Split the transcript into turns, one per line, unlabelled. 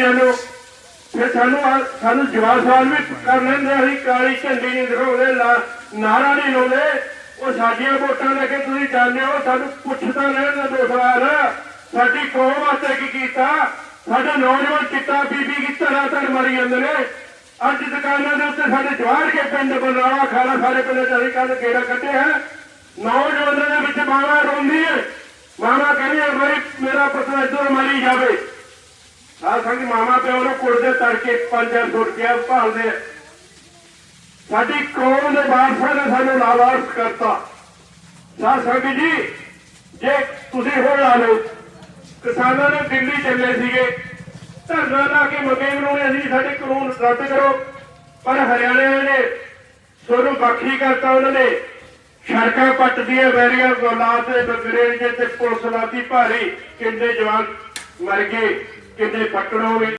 ਨੂੰ ਫਿਰ ਸਾਨੂੰ ਸਾਨੂੰ ਜਵਾਬ ਸਵਾਲ ਵੀ ਕਰ ਲੈਂਦੇ ਅਸੀਂ ਕਾਲੀ ਝੰਡੀ ਨਹੀਂ ਦਿਖਾਉਂਦੇ ਨਾਰਾ ਨਹੀਂ ਲਾਉਂਦੇ। ਉਹ ਸਾਡੀਆਂ ਵੋਟਾਂ ਲੈ ਕੇ ਤੁਸੀਂ ਜਾਂਦੇ ਹੋ, ਸਾਨੂੰ ਪੁੱਛਦਾ ਰਹਿਣ ਦਾ ਦੋ ਸਵਾਲ ਸਾਡੀ ਕੌਮ ਵਾਸਤੇ ਕੀ ਕੀਤਾ? ਸਾਡੇ ਨੌਜਵਾਨ ਚਿੱਟਾ ਬੀਬੀ ਕੀ ਤਰ੍ਹਾਂ ਤਰ ਮਰੀ ਜਾਂਦੇ ਨੇ? ਅੱਜ ਦੁਕਾਨਾਂ ਦੇ ਉੱਤੇ ਸਾਡੇ ਜਵਾਰ ਕੇ ਪਿੰਡ ਬਨਾਵਾ ਖਾਲਾ ਸਾਰੇ ਪਿੰਡ ਚਾਹੀ ਕੱਲ ਗੇੜਾ ਕੱਢਿਆ ਨੌਜਵਾਨਾਂ ਦੇ ਵਿੱਚ ਮਾਵਾ ਰੋਂਦੀ ਹੈ ਮਾਵਾ ਕਹਿੰਦੀ ਹੈ ਮੇਰੀ ਮੇਰਾ ਪੁੱਤ ਇੱਧਰ ਮਰੀ ਜਾਵੇ। ਆ ਸੰਗ ਮਾਮਾ ਪਿਓ ਨੂੰ ਕੁੜਦੇ ਤੜਕੇ 5000 ਰੁਪਇਆ ਭਾਲਦੇ ਸਾਡੀ ਕੌਮ ਦੇ ਵਾਰਸਾਂ ਨੇ ਸਾਨੂੰ ਲਾਵਾਰਸ ਕਰਤਾ। ਸਾਧ ਸੰਗਤ ਜੀ, ਜੇ ਤੁਸੀਂ ਹੋਰ ਲਾ ਲਓ, ਕਿਸਾਨਾਂ ਨੇ ਦਿੱਲੀ ਚੱਲੇ ਸੀਗੇ, ਧਰਨਾ ਲਾ ਕੇ ਮੰਗੇ ਬਣਾਉਣੇ ਸੀ, ਸਾਡੇ ਕਾਨੂੰਨ ਰੱਦ ਕਰੋ। ਪਰ ਹਰਿਆਣੇ ਨੇ ਸੋਨੂੰ ਬਾਖੀ ਕਰਤਾ ਉਹਨਾਂ ਨੇ। ਸੜਕਾਂ ਪੱਟਦੀਆਂ ਵੈਰੀਆਂ ਗੋਲਾਤ ਦੇ ਬਗਰੇਜ ਤੇ ਪੁਲਿਸ ਲਾਤੀ ਭਾਰੀ, ਕਿੰਨੇ ਜਵਾਨ ਮਰ ਗਏ। ਕਿਤੇ ਪੱਕੜੋਂ ਵੀ